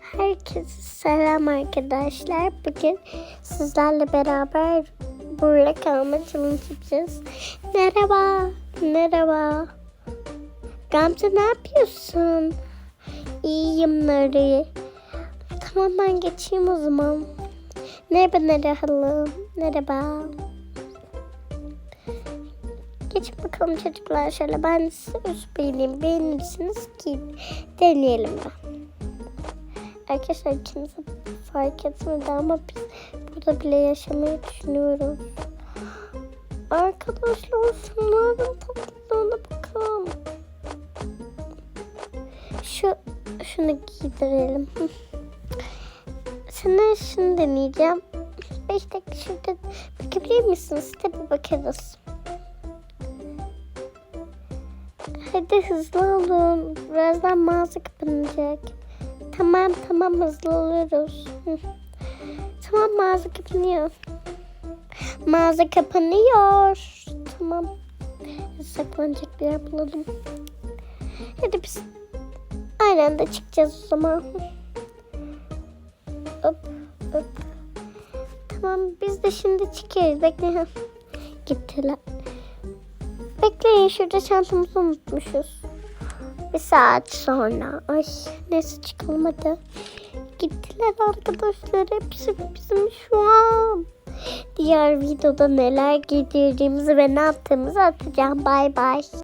Herkese selam arkadaşlar. Bugün sizlerle beraber burada kalma challenge yapacağız. Merhaba, merhaba. Gamze ne yapıyorsun? İyiyim Nuri. Tamam ben geçeyim o zaman. Merhaba Nerihalı. Merhaba. Geçin bakalım çocuklar şöyle. Ben size üst beğeneyim. Beğenirsiniz ki deneyelim de. Arkadaşlar kimse fark etmedi ama biz burada bile yaşamayı düşünüyoruz. Arkadaşlar şunların tatlılığına bakın. Şu şunu giydirelim. Sana şunu deneyeceğim. Beş dakika şurada bakabilir misiniz? Tabii bakarız. Hadi hızlı olun. Birazdan mağaza kapanacak. Tamam tamam hızlı oluruz. Tamam mağaza kapanıyor. Mağaza kapanıyor. Tamam. Saklanacak bir yer bulalım. Hadi biz aynı anda çıkacağız o zaman. Hop hop. Tamam biz de şimdi çıkıyoruz. Bekleyin. Gittiler. Bekleyin şurada çantamızı unutmuşuz. Bir saat sonra. Ay neyse çıkalım hadi. Gittiler arkadaşlar hepsi bizim şu an. Diğer videoda neler giydirdiğimizi ve ne yaptığımızı atacağım. Bay bay.